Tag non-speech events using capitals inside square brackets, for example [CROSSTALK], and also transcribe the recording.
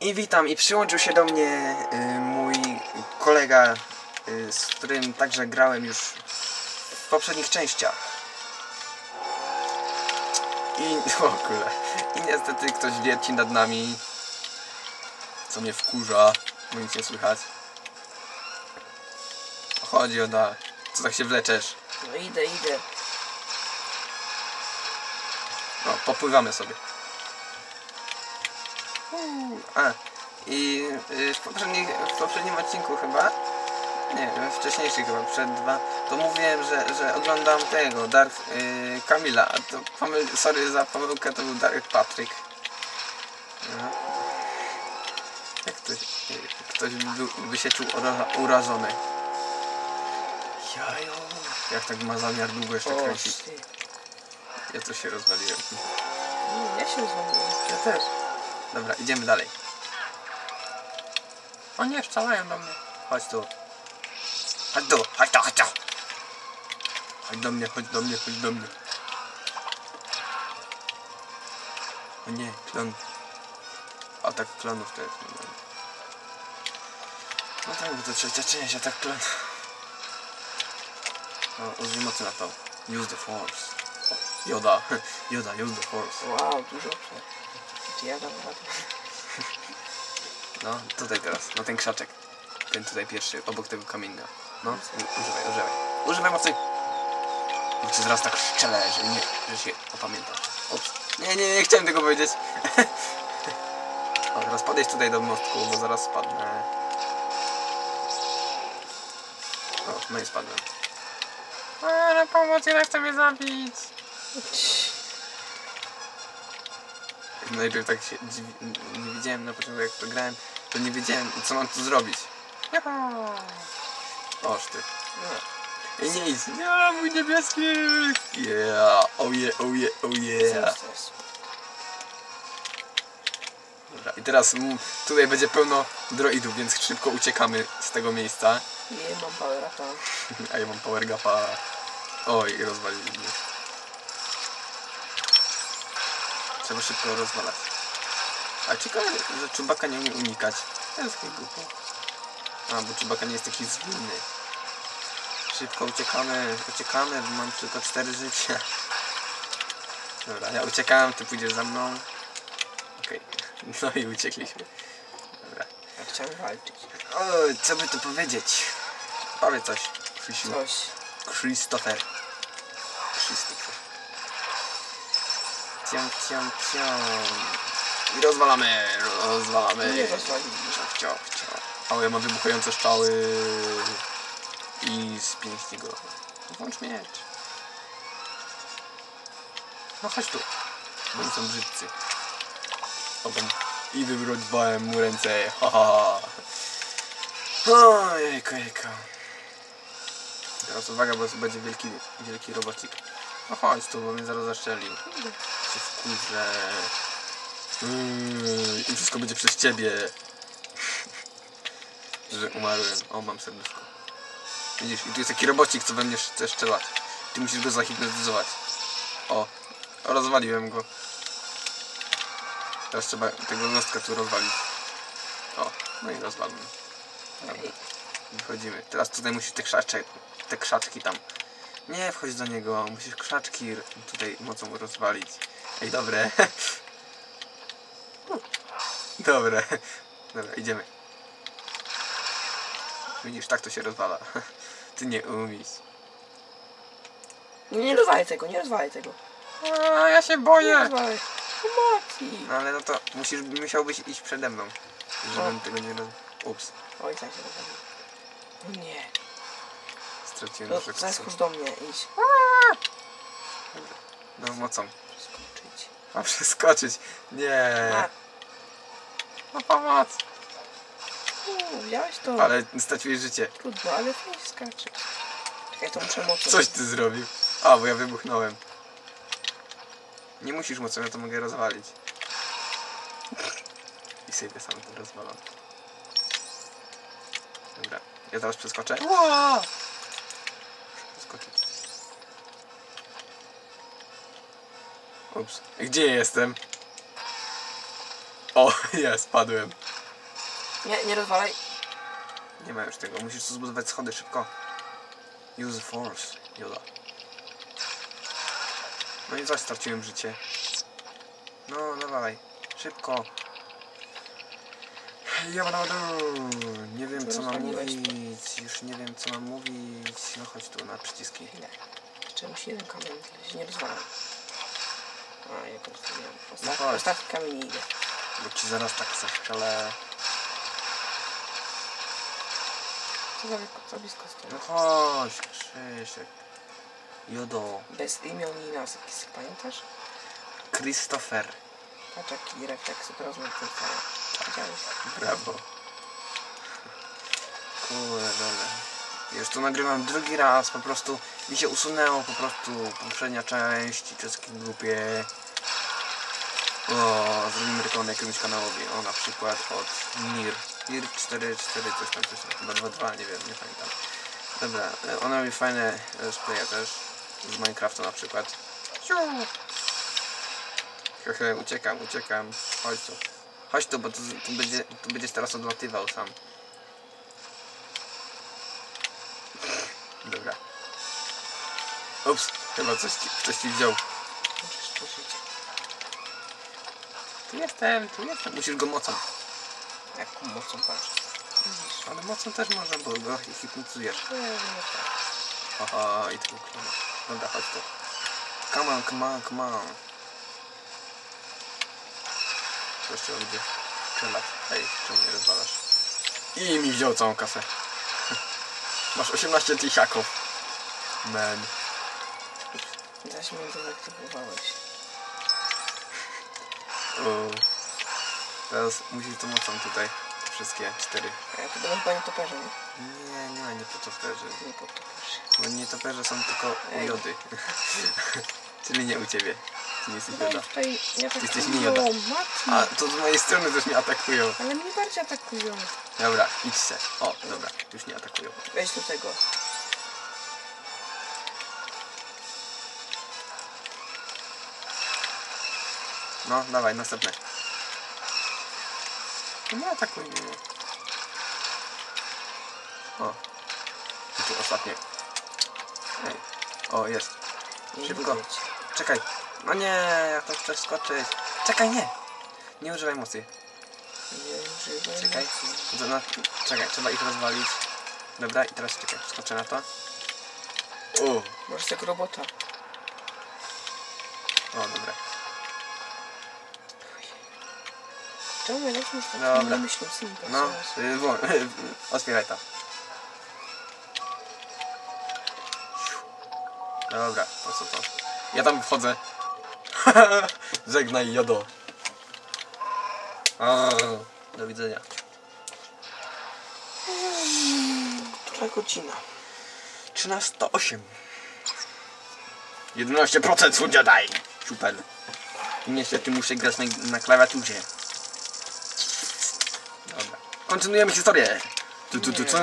I witam i przyłączył się do mnie y, mój kolega, y, z którym także grałem już w poprzednich częściach. I [LAUGHS] kule. I niestety ktoś wierci nad nami. Co mnie wkurza, bo nic nie słychać. Chodzi o da. Co tak się wleczesz? No idę, idę. No, popływamy sobie. A, i y, w, poprzednich, w poprzednim odcinku chyba, nie, we wcześniejszych chyba, przed dwa, to mówiłem, że, że oglądam tego, Dark y, Kamila, a to pomyl, sorry za pomyłkę, to był Dark Patrick. No. Jak ktoś, ktoś by, by się czuł ura- urażony. Jajo. Jak tak ma zamiar długo jeszcze kręcić? Ja coś się rozwaliłem. Nie, Ja się rozwaliłem. Ja też. Dobra, idziemy dalej. O nie, szczelają do mnie. Chodź tu. Chodź tu, chodź tu, chodź tu. Chodź do mnie, chodź do mnie, chodź do mnie. O nie, klon. Atak klonów to jest normalnie. No tak, bo to trzecia część, atak klon. O, użyj mocy na to. Use the force. O, Joda, Joda, [LAUGHS] use the force. Wow, dużo ja dam radę? No, tutaj teraz, na ten krzaczek. Ten tutaj pierwszy, obok tego kamienia. No, używaj, używaj. Używaj mocy! Bo cię zaraz tak szczelę, że nie, że się opamiętasz. Ups. Nie, nie, nie chciałem tego powiedzieć. [LAUGHS] o, teraz podejdź tutaj do mostku, bo zaraz spadnę. O, no i spadłem. Ale pomoc, ile chce mnie zabić. Najpierw tak się dziwi, nie wiedziałem na początku jak to grałem, to nie wiedziałem co mam tu zrobić. Oż ty. I nie idź. Ja, mój niebieski! Yeah, oh yeah, oh yeah, oh yeah. Dobra, i teraz tutaj będzie pełno droidów, więc szybko uciekamy z tego miejsca. Nie mam power upa. [LAUGHS] A ja mam power gapa. Oj, rozwalili mnie. Trzeba szybko rozwalać. A ciekawe, że czubaka nie umie unikać. To jest chyba głupie. A, bo czubaka nie jest taki zwinny. Szybko uciekamy, uciekamy, bo mam tylko cztery życia. Dobra, ja uciekałem, ty pójdziesz za mną. Okej, [LAUGHS] no i uciekliśmy. Dobra. Ja chciałem walczyć. O, co by tu powiedzieć? Powiedz coś, Krzysiu. Coś. Christopher. Ciam, ciam, ciam. I rozwalamy, rozwalamy. Nie rozwalili. Ciach, ciach, ciach. O, ja mam wybuchające strzały. I z pięści go. Włącz miecz. No chodź tu. Bo są brzydcy. Obam. I wywróciłem mu ręce. Ha, ha, ha. Ojejku, jejku. Teraz uwaga, bo będzie wielki, wielki robocik. No chodź tu, bo mnie zaraz zaszczeli. Się wkurzę. Yy, I wszystko będzie przez ciebie. Że umarłem. O, mam serduszko. Widzisz, i tu jest taki robocik, co we mnie chce strzelać. Ty musisz go zahipnotyzować. O, rozwaliłem go. Teraz trzeba tego mostka tu rozwalić. O, no i rozwalmy. Dobra. Wychodzimy. Teraz tutaj musisz te krzaczki, te krzaczki tam. Nie wchodź do niego, musisz krzaczki tutaj mocą rozwalić. Ej, dobre. [LAUGHS] Dobre. Dobra, idziemy. Widzisz, tak to się rozwala. [LAUGHS] Ty nie umiesz. Nie, nie rozwalaj tego, nie rozwalaj tego. A, ja się Nie boję. rozwalaj. Pomocy. No ale no to musisz, musiałbyś iść przede mną, żebym O. tego nie roz... Ups, Oj, tak się rozwalił. No nie. Straciłem No, czasu. zaskocz do mnie, idź. No mocą. Skoczyć. Mam przeskoczyć. Nie. A, No pomoc. u, wziąłeś to. Ale straciłeś życie. Trudno, ale fajnie skacze. Czekaj, to muszę mocno. Coś ty zrobił. A, bo ja wybuchnąłem. Nie musisz mocno, ja to mogę rozwalić. I sobie sam to rozwalam. Dobra, ja teraz przeskoczę. Muszę Przeskoczyć. Ups. Gdzie jestem? O, [LAUGHS] ja spadłem. Nie, nie rozwalaj. Nie ma już tego, musisz tu zbudować schody szybko. Use force, Yoda. No i zaś straciłem życie. No, dawaj, szybko. Jabadabadu. Nie wiem Co mam mówić, już nie wiem co mam mówić. No chodź tu na przyciski. Chwilę. Jeszcze musi jeden kamień nie rozwalał. A, ja rozwaliłem. No Ostat... chodź. Ostatni kamień nie idzie. Bo ci zaraz tak ale Co za, za blisko stoi. No chodź, Krzysiek. Jodo. Bez imion i nazwisk, pamiętasz? Christopher. Patrz jaki refleks teraz na tym. Widziałeś? Brawo. Kurde, dobra. Już to nagrywam drugi raz, po prostu mi się usunęło po prostu poprzednia część i wszystkie grupie. O, zrobimy reklamę jakiemuś kanałowi, o na przykład od NIR. NIR 44, coś tam, coś tam, chyba 22, nie wiem, nie pamiętam. Dobra, e, ona robi fajne displaye też, z Minecrafta na przykład. Hehe, uciekam, uciekam, chodź tu. Chodź tu, bo tu, tu, będzie, tu będziesz teraz odlatywał sam. Dobra. Ups, chyba coś ci, ktoś ci wziął. Musisz tu jestem, tu jestem. Musisz go mocą. Jaką mocą patrz. Widzisz? Ale mocą też można, bo go hipnotyzujesz. Nie tak. Aha, i tu klama. Dobra, chodź tu. Come on, come on, come on. Jeszcze ludzie strzelać. Ej, czemu nie rozwalasz? I mi wziął całą kasę. Masz 18 tysiaków. Man. Zaś mnie dezaktywowałeś. O. Teraz musisz to mocą tutaj. Wszystkie cztery. A ja tu będę chyba nie toperze, nie? Nie, nie ma nietoperzy. Nie podtoperze. Bo nietoperze są tylko jody. [LAUGHS] Czyli nie u ciebie. Ty nie jesteś No i joda. tutaj nie jesteś atakują, nie joda. A, to z mojej strony też mnie atakują. Ale mnie bardziej atakują. Dobra, idź se. O, dobra, już nie atakują. Weź do tego. No, dawaj, następne. No nie atakuj mnie. O. I tu ostatnie. Ej. O, jest. Szybko. widzę cię. Czekaj. No nie, ja to chcę skoczyć. Czekaj, nie. Nie używaj mocy. Nie używaj Czekaj. mocy. Na... Czekaj, trzeba ich rozwalić. Dobra, i teraz czekaj, skoczę na to. O, Możesz tego robota. o dobra. Czemu zawsze już tak Dobra. nie nim No, y, wo- [LAUGHS] otwieraj to. Dobra, po co to? Ja tam wchodzę. [LAUGHS] Żegnaj jodo. A, do widzenia. Która godzina? 1308. 11% słodzia daj. Super. I niestety muszę grać na, na klawiaturze. Dobra. Kontynuujemy historię. Tu, tu, tu, tu.